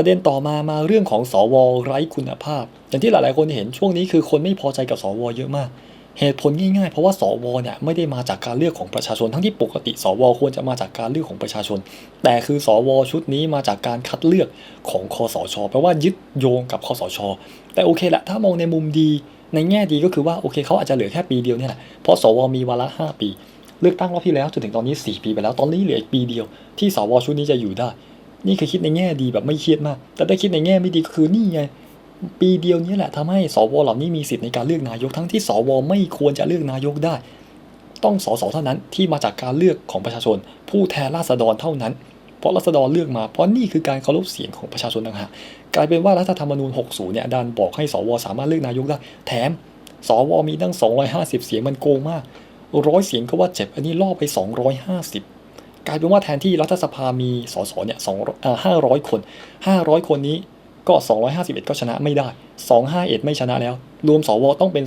ประเด็นต่อมามาเรื่องของสวไร้คุณภาพ อย่างที่หลาย ๆ คนเห็นช่วงนี้คือคนไม่พอใจกับสวเยอะมาก เหตุผลง่ายๆ เพราะว่าสวเนี่ยไม่ได้มาจากการเลือกของประชาชน ทั้งที่ปกติ สวควรจะมาจากการเลือกของประชาชน แต่คือสวชุดนี้มาจากการคัดเลือกของคอสชแปลว่ายึดโยงกับคอสช แต่โอเคแหละถ้ามองในมุมดีในแง่ดีก็คือว่าโอเคเขาอาจจะเหลือแค่ปีเดียวเนี่ยแหละเพราะสวมีวาระ5ปี เลือกตั้งรอบที่แล้วจนถึงตอนนี้ 4 ปีไปแล้วตอนนี้เหลืออีกปีเดียวที่สวชุดนี้จะอยู่ได้ นี่คือคิดในแง่ดีแบบไม่เครียดมาก แต่ถ้าคิดในแง่ไม่ดีก็คือนี่ไง ปีเดียวนี้แหละทำให้สวเหล่านี้มีสิทธิ์ในการเลือกนายกทั้งที่สวไม่ควรจะเลือกนายกได้ ต้องสสเท่านั้นที่มาจากการเลือกของประชาชน ผู้แทนราษฎรเท่านั้น เพราะราษฎรเลือกมา เพราะนี่คือการเคารพเสียงของประชาชนต่างหากกลายเป็นว่ารัฐธรรมนูญ 60 เนี่ยดันบอกให้สวสามารถเลือกนายกได้ แถมสวมีตั้ง 250 เสียงมันโกงมากร้อยเสียงก็ว่าเจ็บอันนี้ล่อไป 250 กลายเป็นว่าแทนที่รัฐสภามีสสเนี่ยสองห้าร้อยคน500คนนี้ก็ 251 ก็ชนะไม่ได้ 251 ไม่ชนะแล้ว รวมสวต้องเป็น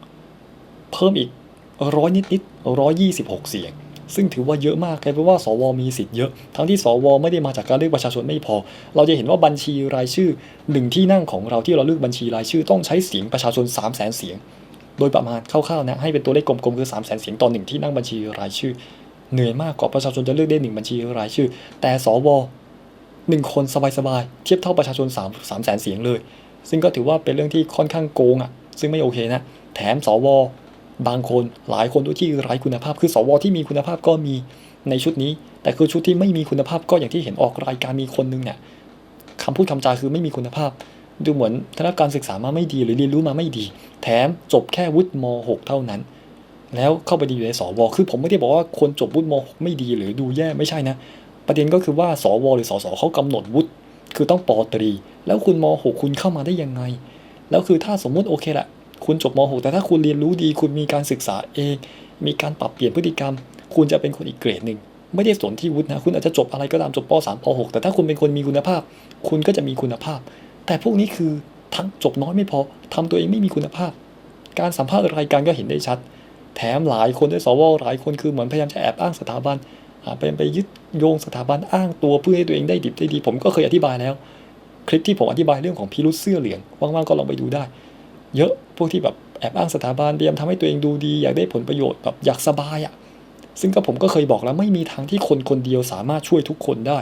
376 เพิ่มอีกร้อยนิดนิดร้อยยี่สิบหกเสียง ซึ่งถือว่าเยอะมากกลายเป็นว่าสวมีสิทธิ์เยอะ ทั้งที่สวไม่ได้มาจากการเลือกประชาชนไม่พอ เราจะเห็นว่าบัญชีรายชื่อหนึ่งที่นั่งของเราที่เราเลือกบัญชีรายชื่อต้องใช้เสียงประชาชน 3 0 0 0 0 0 เสียง โดยประมาณคร่าวๆนะให้เป็นตัวเลขกลมๆคือ 3 0 0 0 0 0 เสียงต่อหนึ่งที่นั่งบัญชีรายชื่อ เหนื่อยมากกว่าประชาชนจะเลือกได้หนึ่งบัญชีรายชื่อ แต่สวหนึ่งคนสบายๆเทียบเท่าประชาชน3 3 0 0 0 0เสียงเลย ซึ่งก็ถือว่าเป็นเรื่องที่ค่อนข้างโกงอะ ซึ่งไม่โอเคนะ แถมสวบางคนหลายคนด้วยที่ไร้คุณภาพ คือสวที่มีคุณภาพก็มีในชุดนี้ แต่คือชุดที่ไม่มีคุณภาพก็อย่างที่เห็นออกรายการมีคนนึงเนี่ยคำพูดคำจาคือไม่มีคุณภาพ ดูเหมือนได้รับการศึกษามาไม่ดีหรือเรียนรู้มาไม่ดี แถมจบแค่วุฒิม .6 เท่านั้น แล้วเข้าไปดีอยู่ในสวคือผมไม่ได้บอกว่าคนจบวุฒิม .6 ไม่ดีหรือดูแย่ไม่ใช่นะ ประเด็นก็คือว่าสวหรือสสเขากำหนดวุฒิคือต้องปอตรี แล้วคุณม .6 คุณเข้ามาได้ยังไง แล้วคือถ้าสมมุติโอเคแหละคุณจบม .6 แต่ถ้าคุณเรียนรู้ดี คุณมีการศึกษาเอง มีการปรับเปลี่ยนพฤติกรรม คุณจะเป็นคนอีกเกรดหนึ่งไม่ได้สนที่วุฒินะ คุณอาจจะจบอะไรก็ตามจบป .3 ป .6 แต่ถ้าคุณเป็นคนมีคุณภาพ คุณก็จะมีคุณภาพ แต่พวกนี้คือทั้งจบน้อยไม่พอทำตัวเองไม่มีคุณภาพ การสัมภาษณ์รายการก็เห็นได้ชัด แถมหลายคนด้วยสวหลายคนคือเหมือนพยายามจะแอบอ้างสถาบันอ่าไปไปยึดโยงสถาบันอ้างตัวเพื่อให้ตัวเองได้ดิบได้ดี ผมก็เคยอธิบายแล้ว คลิปที่ผมอธิบายเรื่องของพิรุษเสื้อเหลืองว่างๆก็ลองไปดูได้ เยอะพวกที่แบบแอบอ้างสถาบันพยายามทำให้ตัวเองดูดีอยากได้ผลประโยชน์แบบอยากสบายอะ่ะซึ่งก็ผมก็เคยบอกแล้วไม่มีทางที่คนคนเดียวสามารถช่วยทุกคนได้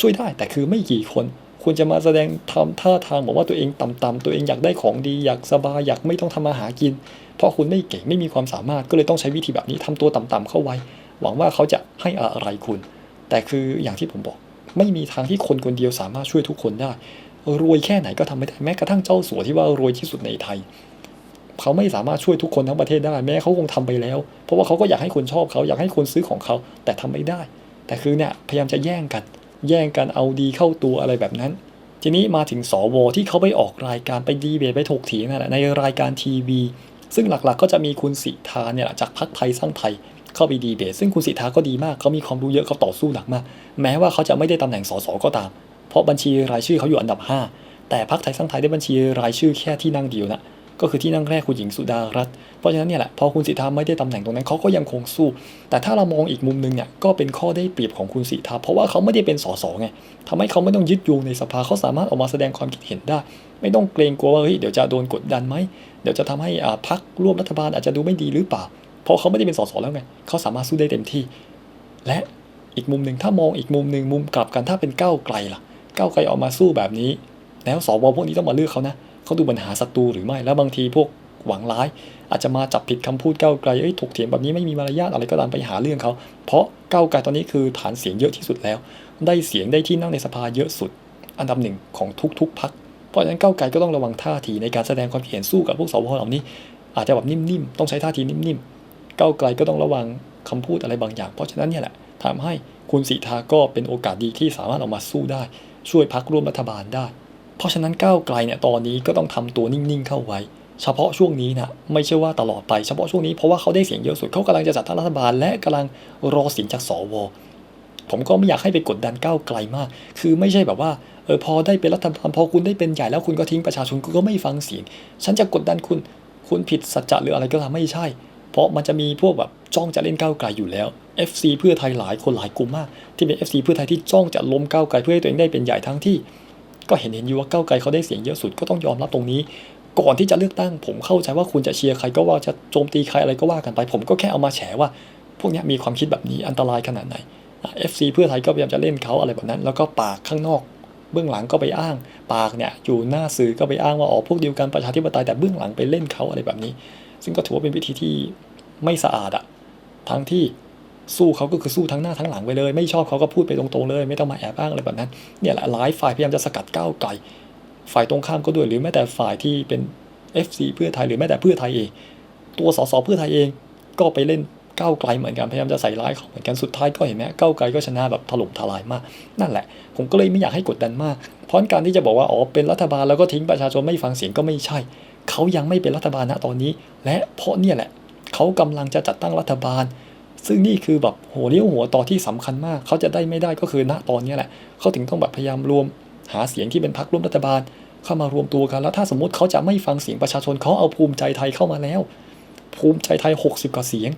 ช่วยได้แต่คือไม่กี่คน คุณจะมาแสดงทำท่าทางบอกว่าตัวเองต่ำๆตัวเองอยากได้ของดีอยากสบายอยากไม่ต้องทำมาหากิน เพราะคุณไม่เก่งไม่มีความสามารถก็เลยต้องใช้วิธีแบบนี้ทำตัวต่ำๆเข้าไว้ หวังว่าเขาจะให้อะไรคุณ แต่คืออย่างที่ผมบอก ไม่มีทางที่คนคนเดียวสามารถช่วยทุกคนได้ รวยแค่ไหนก็ทำไม่ได้แม้กระทั่งเจ้าสัวที่ว่ารวยที่สุดในไทยเขาไม่สามารถช่วยทุกคนทั้งประเทศได้แม้เขาคงทำไปแล้ว เพราะว่าเขาก็อยากให้คนชอบเขาอยากให้คนซื้อของเขาแต่ทำไม่ได้ แต่คือเนี่ยพยายามจะแย่งกัน แย่งกันเอาดีเข้าตัวอะไรแบบนั้น ทีนี้มาถึงสวที่เขาไปออกรายการไปดีเบตไปถกเถียงนั่นแหละในรายการทีวี ซึ่งหลักๆ ก็จะมีคุณสิทธาเนี่ยจากพรรคไทยสร้างไทยเข้าไปดีเบตซึ่งคุณสิทธาก็ดีมากเขามีความรู้เยอะเขาต่อสู้หนักมาก แม้ว่าเขาจะไม่ได้ตำแหน่งสสก็ตาม เพราะบัญชีรายชื่อเขาอยู่อันดับ 5 แต่พรรคไทยสร้างไทยได้บัญชีรายชื่อแค่ที่นั่งเดียวนะ ก็คือที่นั่งแรกคุณหญิงสุดารัตน์เพราะฉะนั้นเนี่ยแหละพอคุณสิทธาไม่ได้ตำแหน่งตรงนั้นเขาก็ยังคงสู้ แต่ถ้าเรามองอีกมุมหนึงเนี่ยก็เป็นข้อได้เปรียบของคุณสิทธาเพราะว่าเขาไม่ได้เป็นสสไงทำให้เขาไม่ต้องยึดโยงในสภาเขาสามารถออกมาแสดงความคิดเห็นได้ ไม่ต้องเกรงกลัวว่าเฮ้ยเดี๋ยวจะโดนกดดันไหมเดี๋ยวจะทำให้อ่าพรรคร่วมรัฐบาลอาจจะดูไม่ดีหรือเปล่าเพราะเขาไม่ได้เป็นสสแล้วไงเขาสามารถสู้ได้เต็มที่ และอีกมุมหนึ่งถ้ามองอีกมุมหนึ่งมุมกลับกันถ้าเป็นก้าวไกลล่ะก้าวไกลออกมาสู้แบบนี้ แล้วสวพวกนี้ต้องมาเลือกเขานะ เขาดูปัญหาศัตรูหรือไม่ แล้วบางทีพวกหวังร้าย อาจจะมาจับผิดคำพูดก้าวไกลเอ้ยถกเถียงแบบนี้ไม่มีมารยาทอะไรก็ตามไปหาเรื่องเขา เพราะก้าวไกลตอนนี้คือฐานเสียงเยอะที่สุดแล้ว ได้เสียงได้ที่นั่งในสภาเยอะสุด อันดับหนึ่งของทุกๆพักเพราะฉะนั้นก้าวไกลก็ต้องระวังท่าทีในการแสดงความเห็นสู้กับพวกสวเหล่านี้ อาจจะแบบนิ่มๆต้องใช้ท่าทีนิ่มๆก้าวไกลก็ต้องระวังคำพูดอะไรบางอย่าง เพราะฉะนั้นเนี่ยแหละทำให้คุณสีทาก็เป็นโอกาสดีที่สามารถออกมาสู้ได้ ช่วยพักร่วมรัฐบาลได้ เพราะฉะนั้นก้าวไกลเนี่ยตอนนี้ก็ต้องทำตัวนิ่งๆเข้าไว้ เฉพาะช่วงนี้นะไม่ใช่ว่าตลอดไปเฉพาะช่วงนี้เพราะว่าเขาได้เสียงเยอะสุดเขากำลังจะจัดตั้งรัฐบาล และกำลังรอเสียงจากสวผมก็ไม่อยากให้ไปกดดันก้าวไกลมาก คือไม่ใช่แบบว่าเออพอได้เป็นรัฐบาลพอคุณได้เป็นใหญ่แล้วคุณก็ทิ้งประชาชนคุณก็ไม่ฟังเสียง ฉันจะกดดันคุณ คุณผิดสัจจะหรืออะไรก็ตามไม่ใช่ เพราะมันจะมีพวกแบบจ้องจะเล่นก้าวไกลอยู่แล้ว FC เพื่อไทยหลายคนหลายกลุ่มมาก ที่เป็น FC เพื่อไทยที่จ้องจะล้มก้าวไกลเพื่อให้ตัวเองได้เป็นใหญ่ทั้งที่ ก็เห็นเห็นอยู่ว่าก้าวไกลเขาได้เสียงเยอะสุดก็ต้องยอมรับตรงนี้ ก่อนที่จะเลือกตั้ง ผมเข้าใจว่าคุณจะเชียร์ใครก็ว่าจะโจมตีใครอะไรก็ว่ากันไป ผมก็แค่เอามาแฉว่า พวกนี้มีความคิดแบบนี้อันตรายขนาดไหนเอะ FC เพื่อไทยก็พยายามจะเล่นเขาอะไรแบบนั้น แล้วก็ปากข้างนอก เบื้องหลังก็ไปอ้าง ปากเนี่ยอยู่หน้าสื่อก็ไปอ้างว่าอ๋อพวกเดียวกันประชาธิปไตยแต่เบื้องหลังไปเล่นเขาอะไรแบบนี้ ซึ่งก็ถือว่าเป็นวิธีที่ไม่สะอาดอะทั้งที่ สู้เขาก็คือสู้ทั้งหน้าทั้งหลังไปเลย ไม่ชอบเขาก็พูดไปตรงๆเลย ไม่ต้องมาแอบอ้างอะไรแบบนั้นเนี่ยแหละหลายฝ่ายพยายามจะสกัดก้าวไกลฝ่ายตรงข้ามก็ด้วยหรือแม้แต่ฝ่ายที่เป็น FC เพื่อไทยหรือแม้แต่เพื่อไทยเอง ตัวสสเพื่อไทยเองก็ไปเล่นก้าวไกลเหมือนกันพยายามจะใส่ร้ายเขาเหมือนกันสุดท้ายก็เห็นไหมก้าวไกลก็ชนะแบบถล่มทลายมาก นั่นแหละ ผมก็เลยไม่อยากให้กดดันมากเพราะการที่จะบอกว่าอ๋อเป็นรัฐบาลแล้วก็ทิ้งประชาชนไม่ฟังเสียงก็ไม่ใช่ เขายังไม่เป็นรัฐบาลณตอนนี้ และเพราะเนี่ยแหละ เขากำลังจะจัดตั้งรัฐบาล ซึ่งนี่คือแบบหัวเลี้ยวหัวต่อที่สำคัญมาก เขาจะได้ไม่ได้ก็คือณตอนนี้แหละ เขาถึงต้องแบบพยายามรวม หาเสียงที่เป็นพรรคร่วมรัฐบาล เข้ามารวมตัวกัน แล้วถ้าสมมติเขาจะไม่ฟังเสียงประชาชนเขาเอาภูมิใจไทยเข้ามาแล้ว ภูมิใจไทย 60กว่าเสียง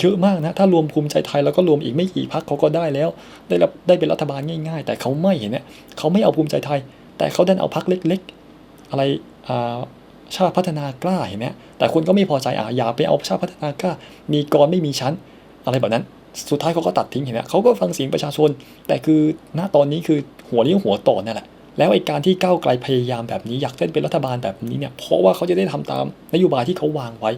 เยอะมากนะ ถ้ารวมภูมิใจไทยแล้วก็รวมอีกไม่กี่พักเขาก็ได้แล้ว ได้รับได้เป็นรัฐบาลง่าย ๆ แต่เขาไม่เห็นเนี่ยเขาไม่เอาภูมิใจไทย แต่เขาดันเอาพักเล็ก ๆ อะไรอ่า ชาติพัฒนากล้าเห็นไหมแต่คนก็ไม่พอใจอะอย่าไปเอาชาติพัฒนากล้า มีกรไม่มีชั้น อะไรแบบนั้น สุดท้ายเขาก็ตัดทิ้งเห็นไหมเขาก็ฟังเสียงประชาชน แต่คือณตอนนี้คือหัวเลี้ยวหัวต่อนั่นแหละแล้วไอ้การที่ก้าวไกลพยายามแบบนี้อยากเล่นเป็นรัฐบาลแบบนี้เนี่ยเพราะว่าเขาจะได้ทำตามนโยบายที่เขาวางไว้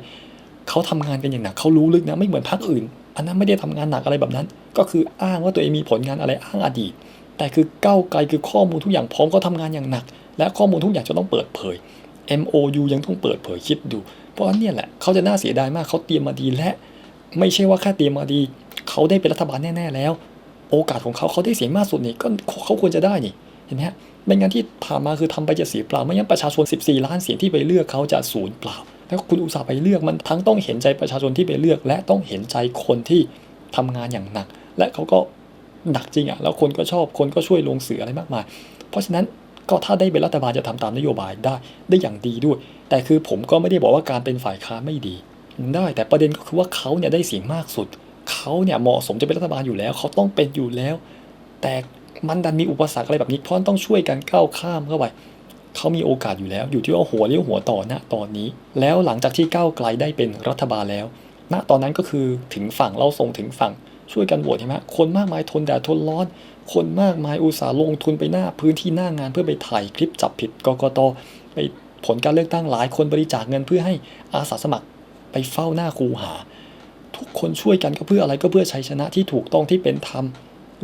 เขาทำงานกันอย่างหนักเขารู้ลึกนะไม่เหมือนพรรคอื่น อันนั้นไม่ได้ทำงานหนักอะไรแบบนั้น ก็คืออ้างว่าตัวเองมีผลงานอะไรอ้างอดีต แต่คือก้าวไกลคือข้อมูลทุกอย่างพร้อมก็ทำงานอย่างหนัก และข้อมูลทุกอย่างจะต้องเปิดเผย MOU ยังต้องเปิดเผยคิดดูเพราะอันเนี่ยแหละเขาจะน่าเสียดายมากเขาเตรียมมาดีและ ไม่ใช่ว่าแค่เตรียมมาดี เขาได้เป็นรัฐบาลแน่ ๆ แล้ว โอกาสของเขาเขาได้เสียงมากสุดนี่ก็เขาควรจะได้นี่เห็นไหมฮะไม่งั้นที่ผ่านมาคือทำไปจะเสียเปล่าไม่งั้นประชาชน 14 ล้านเสียงที่ไปเลือกเขาจะสูญเปล่าแล้วคุณอุตส่าห์ไปเลือกมันทั้งต้องเห็นใจประชาชนที่ไปเลือก และต้องเห็นใจคนที่ทำงานอย่างหนัก และเขาก็หนักจริงอะแล้วคนก็ชอบคนก็ช่วยลงเสืออะไรมากมาย เพราะฉะนั้น ก็ถ้าได้เป็นรัฐบาลจะทำตามนโยบายได้ได้อย่างดีด้วย แต่คือผมก็ไม่ได้บอกว่าการเป็นฝ่ายค้านไม่ดี ได้แต่ประเด็นก็คือว่าเขาเนี่ยได้เสียงมากสุด เขาเนี่ยเหมาะสมจะเป็นรัฐบาลอยู่แล้ว เขาต้องเป็นอยู่แล้ว แต่มันดันมีอุปสรรคอะไรแบบนี้เพราะต้องช่วยกันก้าวข้ามเข้าไปเขามีโอกาสอยู่แล้ว อยู่ที่ว่าหัวเลี้ยวหัวต่อณตอนนี้ แล้วหลังจากที่ก้าวไกลได้เป็นรัฐบาลแล้ว ณตอนนั้นก็คือถึงฝั่งเราส่งถึงฝั่ง ช่วยกันโหวตใช่ไหมคนมากมายทนแดดทนร้อน คนมากมายอุตสาห์ลงทุนไปหน้าพื้นที่หน้างานเพื่อไปถ่ายคลิปจับผิดกกตไปผลการเลือกตั้งหลายคนบริจาคเงินเพื่อให้อาสาสมัครไปเฝ้าหน้าคูหา ทุกคนช่วยกันก็เพื่ออะไรก็เพื่อชัยชนะที่ถูกต้องที่เป็นธรรม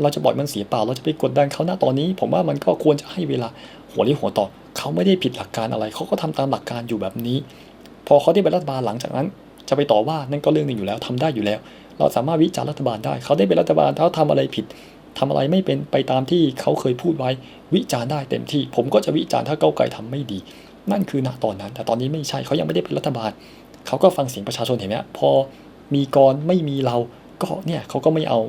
เราจะบ่อยมันเสียเปล่าเราจะไปกดดันเขาหน้าตอนนี้ ผมว่ามันก็ควรจะให้เวลาหัวเรียวหัวต่อเขาไม่ได้ผิดหลักการอะไร เขาก็ทำตามหลักการอยู่แบบนี้ พอเขาได้เป็นรัฐบาลหลังจากนั้น จะไปต่อว่านั่นก็เรื่องหนึ่งอยู่แล้วทำได้อยู่แล้ว เราสามารถวิจารณ์รัฐบาลได้ เขาได้เป็นรัฐบาลเขาทำอะไรผิดทำอะไรไม่เป็นไปตามที่เขาเคยพูดไว้ วิจารณ์ได้เต็มที่ ผมก็จะวิจารณ์ถ้าเก้าไกลทำไม่ดี นั่นคือณตอนนั้น แต่ตอนนี้ไม่ใช่เขายังไม่ได้เป็นรัฐบาล เขาก็ฟังเสียงประชาชนเห็นไหมพอมีกรไม่มีเราก็เนี่ยเขาก็ไม่เอา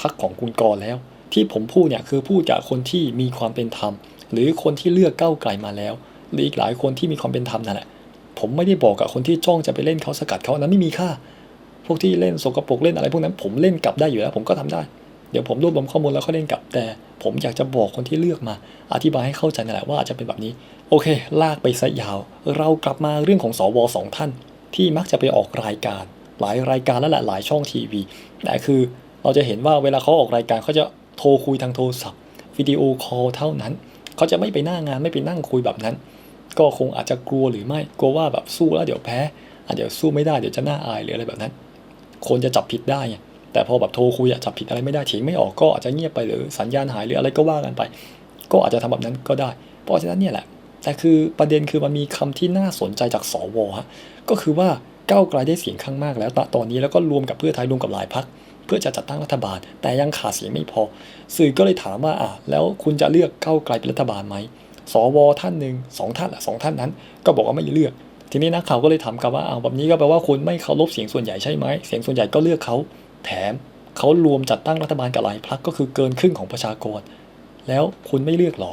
พักของคุณกรแล้ว ที่ผมพูดเนี่ยคือพูดจากคนที่มีความเป็นธรรม หรือคนที่เลือกเก้าไกลมาแล้ว หรืออีกหลายคนที่มีความเป็นธรรมนั่นแหละผมไม่ได้บอกกับคนที่จ้องจะไปเล่นเขาสกัดเขานั้นไม่มีค่า พวกที่เล่นสกปรกเล่นอะไรพวกนั้นผมเล่นกลับได้อยู่แล้วผมก็ทำได้ เดี๋ยวผมรวบรวมข้อมูลแล้วก็เล่นกลับแต่ ผมอยากจะบอกคนที่เลือกมา อธิบายให้เข้าใจนั่นแหละว่าอาจจะเป็นแบบนี้ โอเค ลากไปซะยาว เรากลับมาเรื่องของสวสองท่าน ที่มักจะไปออกรายการ หลายรายการแล้วแหละหลายช่องทีวีแต่คือเราจะเห็นว่าเวลาเขาออกรายการเขาจะโทรคุยทางโทรศัพท์วิดีโอคอลเท่านั้นเขาจะไม่ไปหน้างานไม่ไปนั่งคุยแบบนั้น ก็คงอาจจะกลัวหรือไม่กลัวว่าแบบสู้แล้วเดี๋ยวแพ้อาจจะสู้ไม่ได้เดี๋ยวจะน้าอายหรืออะไรแบบนั้น คนจะจับผิดได้ แต่พอแบบโทรคุยอะจับผิดอะไรไม่ได้เถียงไม่ออกก็อาจจะเงียบไปหรือสัญญาณหายหรืออะไรก็ว่ากันไป ก็อาจจะทำแบบนั้นก็ได้ เพราะฉะนั้นเนี่ยแหละ แต่คือประเด็นคือมันมีคำที่น่าสนใจจากสวฮะก็คือว่าก้าวไกลได้เสียงข้างมากแล้วตอนนี้แล้วก็รวมกับเพื่อไทยรวมกับหลายพักเพื่อจะจัดตั้งรัฐบาล แต่ยังขาดเสียงไม่พอ สื่อก็เลยถามว่าอะแล้วคุณจะเลือกก้าวไกลเป็นรัฐบาลไหมสวท่านหนึ่งสองท่านละสองท่านนั้น ก็บอกว่าไม่เลือก ทีนี้นักข่าวก็เลยถามกลับว่าอ้าวแบบนี้ก็แปลว่าคุณไม่เคารพเสียงส่วนใหญ่ใช่ไหมเสียงส่วนใหญ่ก็เลือกเขาแถมเขารวมจัดตั้งรัฐบาลกับหลายพรรคก็คือเกินครึ่งของประชากร แล้วคุณไม่เลือกหรอ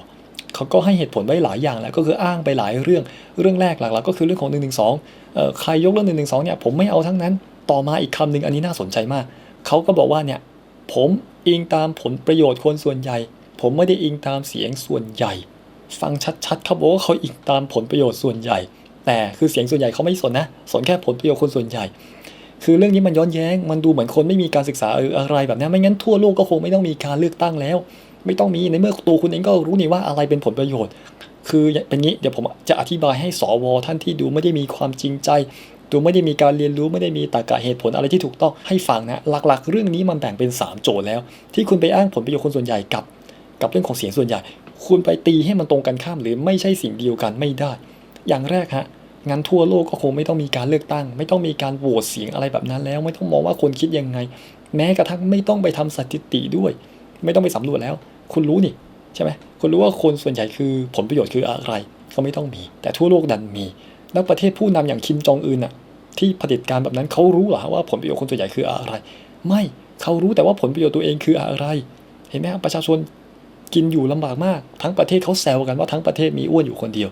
เขาก็ให้เหตุผลไว้หลายอย่างแหละก็คืออ้างไปหลายเรื่องเรื่องแรกหลักๆก็คือเรื่องของ1นึเอ่อใครยกเรื่อง1นึเนี่ยผมไม่เอาทั้งนั้น ต่อมาอีกคำหนึ่งอันนี้น่าสนใจมากเขาก็บอกว่าเนี่ยผมอิงตามผลประโยชน์คนส่วนใหญ่ ผมไม่ได้อิงตามเสียงส่วนใหญ่ ฟังชัดๆเขาบอกว่าเขาอิงตามผลประโยชน์ส่วนใหญ่ แต่คือเสียงส่วนใหญ่เขาไม่สนนะ สนแค่ผลประโยชน์คนส่วนใหญ่ คือเรื่องนี้มันย้อนแย้ง มันดูเหมือนคนไม่มีการศึกษาอออะไรแบบนี้ ไม่งั้นทั่วโลกก็คงไม่ต้องมีการเลือกตั้งแล้ว ไม่ต้องมีในเมื่อตัวคุณเองก็รู้นี่ว่าอะไรเป็นผลประโยชน์ คือเป็นงี้เดี๋ยวผมจะอธิบายให้สวท่านที่ดูไม่ได้มีความจริงใจดูไม่ได้มีการเรียนรู้ไม่ได้มีตรรกะเหตุผลอะไรที่ถูกต้องให้ฟังนะหลักๆ เรื่องนี้มันแบ่งเป็น 3 โจทย์แล้ว ที่คุณไปอ้างผลประโยชน์คนส่วนใหญ่กับ กับเรื่องของเสียงส่วนใหญ่ คุณไปตีให้มันตรงกันข้ามหรือไม่ใช่สิ่งเดียวกันไม่ได้ อย่างแรกฮะ งั้นทั่วโลกก็คงไม่ต้องมีการเลือกตั้ง ไม่ต้องมีการโหวตเสียงอะไรแบบนั้นแล้ว ไม่ต้องมองว่าคนคิดยังไง แม้กระทั่งไม่ต้องไปทำสถิติด้วย ไม่ต้องไปสำรวจแล้ว คุณรู้นี่ใช่ไหมคุณรู้ว่าคนส่วนใหญ่คือผลประโยชน์คืออะไร ก็ไม่ต้องมี แต่ทั่วโลกดันมี แล้วประเทศผู้นำอย่างคิมจองอึนอะที่เผด็จการแบบนั้นเขารู้เหรอว่าผลประโยชน์คนส่วนใหญ่คืออะไร ไม่เขารู้แต่ว่าผลประโยชน์ตัวเองคืออะไร เห็นไหมครับประชาชนกินอยู่ลำบากมาก ทั้งประเทศเขาแซวกันว่าทั้งประเทศมีอ้วนอยู่คนเดียว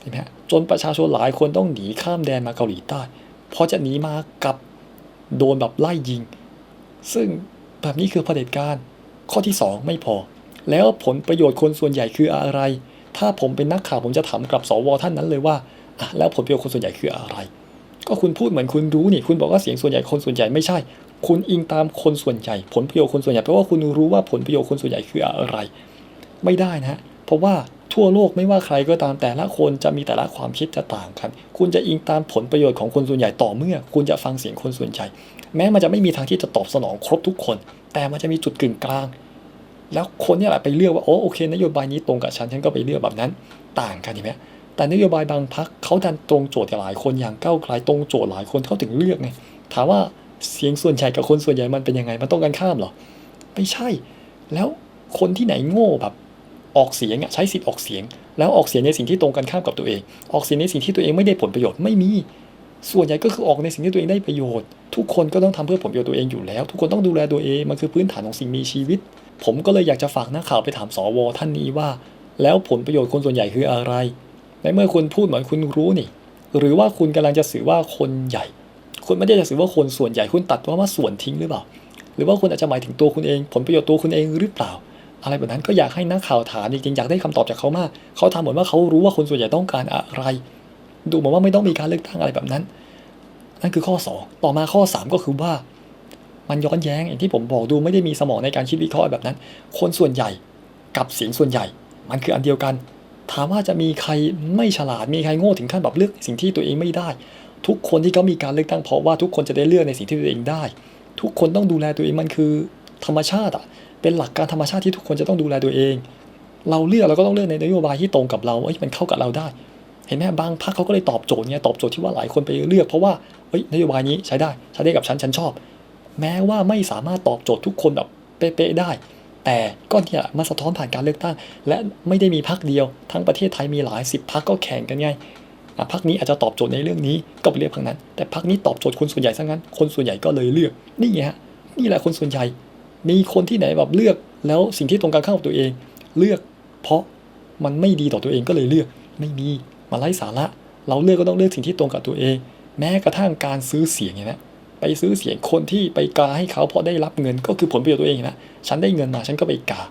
เห็นไหม นประชาชนหลายคนต้องหนีข้ามแดนมาเกาหลีใต้พอจะหนีมากับโดนแบบไล่ยิง ซึ่งแบบนี้คือเผด็จการ ข้อที่ 2 ไม่พอ แล้วผลประโยชน์คนส่วนใหญ่คืออะไร ถ้าผมเป็นนักข่าวผมจะถามกลับสวท่านนั้นเลยว่าอะแล้วผลประโยชน์คนส่วนใหญ่คืออะไร ก็คุณพูดเหมือนคุณรู้นี่ คุณบอกว่าเสียงส่วนใหญ่คนส่วนใหญ่ไม่ใช่ คุณอิงตามคนส่วนใหญ่ ผลประโยชน์คนส่วนใหญ่แปลว่าคุณรู้ว่าผลประโยชน์คนส่วนใหญ่คืออะไร ไม่ได้นะฮะเพราะว่า ทั่วโลกไม่ว่าใครก็ตามแต่ละคนจะมีแต่ละความคิดจะต่างกัน คุณจะอิงตามผลประโยชน์ของคนส่วนใหญ่ต่อเมื่อ คุณจะฟังเสียงคนส่วนใหญ่ แม้มันจะไม่มีทางที่จะตอบสนองครบทุกคน แต่มันจะมีจุดกึ่งกลาง แล้วคนนี่แหละไปเลือกว่าโอ้โอเคนโยบายนี้ตรงกับฉันฉันก็ไปเลือกแบบนั้น ต่างกันใช่ไหมแต่นโยบายบางพักเขาดันตรงโจทย์หลายคนอย่างก้าวไกลตรงโจทย์หลายคนเขาถึงเลือกไงถามว่าเสียงส่วนใหญ่กับคนส่วนใหญ่มันเป็นยังไงมันต้องกันข้ามเหรอไม่ใช่ แล้วคนที่ไหนโง่แบบ ออกเสียงใช้สิทธิ์ออกเสียง แล้วออกเสียงในสิ่งที่ตรงกันข้ามกับตัวเอง ออกเสียงในสิ่งที่ตัวเองไม่ได้ผลประโยชน์ไม่มี ส่วนใหญ่ก็คือออกในสิ่งที่ตัวเองได้ประโยชน์ ทุกคนก็ต้องทำเพื่อผลประโยชน์ตัวเองอยู่แล้ว ทุกคนต้องดูแลตัวเองมันคือพื้นฐานของสิ่งมีชีวิต ผมก็เลยอยากจะฝากนักข่าวไปถามสวท่านนี้ว่า แล้วผลประโยชน์คนส่วนใหญ่คืออะไรในเมื่อคุณพูดเหมือนคุณรู้นี่ หรือว่าคุณกำลังจะสื่อว่าคนใหญ่ คุณไม่ได้จะสื่อว่าคนส่วนใหญ่คุณตัดว่าว่าส่วนทิ้งหรือเปล่า หรือว่าคุณอาจจะหมายถึงตัวคุณเอง ผลประโยชน์ตัวคุณเองหรือเปล่า อะไรแบบนั้นก็อยากให้นักข่าวถามจริงๆอยากได้คำตอบจากเขามากเขาทำเหมือนว่าเขารู้ว่าคนส่วนใหญ่ต้องการอะไร ดูเหมือนว่าไม่ต้องมีการเลือกตั้งอะไรแบบนั้น นั่นคือข้อ 2 ต่อมาข้อ 3 ก็คือว่า มันย้อนแย้งอย่างที่ผมบอกดูไม่ได้มีสมองในการคิดวิเคราะห์แบบนั้น คนส่วนใหญ่กับเสียงส่วนใหญ่ มันคืออันเดียวกัน ถามว่าจะมีใครไม่ฉลาดมีใครโง่ถึงขั้นแบบเลือกสิ่งที่ตัวเองไม่ได้ ทุกคนที่เขามีการเลือกตั้งเพราะว่าทุกคนจะได้เลือกในสิ่งที่ตัวเองได้ ทุกคนต้องดูแลตัวเองมันคือธรรมชาติอะ เป็นหลักการธรรมชาติที่ทุกคนจะต้องดูแลตัวเอง เราเลือกเราก็ต้องเลือกในนโยบายที่ตรงกับเราเอ้ยมันเข้ากับเราได้ เห็นไหมบางพรรคเขาก็เลยตอบโจทย์เนี่ยตอบโจทย์ที่ว่าหลายคนไปเลือกเพราะว่าเอ้ยนโยบายนี้ใช้ได้ใช้ได้กับฉันฉันชอบ แม้ว่าไม่สามารถตอบโจทย์ทุกคนแบบเป๊ะๆได้ แต่ก็เนี่ยมันสะท้อนผ่านการเลือกตั้ง และไม่ได้มีพรรคเดียว ทั้งประเทศไทยมีหลายสิบพรรคก็แข่งกันไงอะพรรคนี้อาจจะตอบโจทย์ในเรื่องนี้ก็ไปเลือกพรรคนั้น แต่พรรคนี้ตอบโจทย์คนส่วนใหญ่ซะงั้น คนส่วนใหญ่ก็เลยเลือกนี่ไงฮะนี่แหละคนส่วนใหญ่ มีคนที่ไหนแบบเลือก แล้วสิ่งที่ตรงกันข้ามกับตัวเอง เลือก เพราะมันไม่ดีต่อตัวเองก็เลยเลือกไม่มีมาไล่สาระ เราเลือกก็ต้องเลือกสิ่งที่ตรงกับตัวเอง แม้กระทั่งการซื้อเสียงเนี่ยนะไปซื้อเสียงคนที่ไปกาให้เขาเพราะได้รับเงินก็คือผลประโยชน์ตัวเองนะฉันได้เงินมาฉันก็ไปกา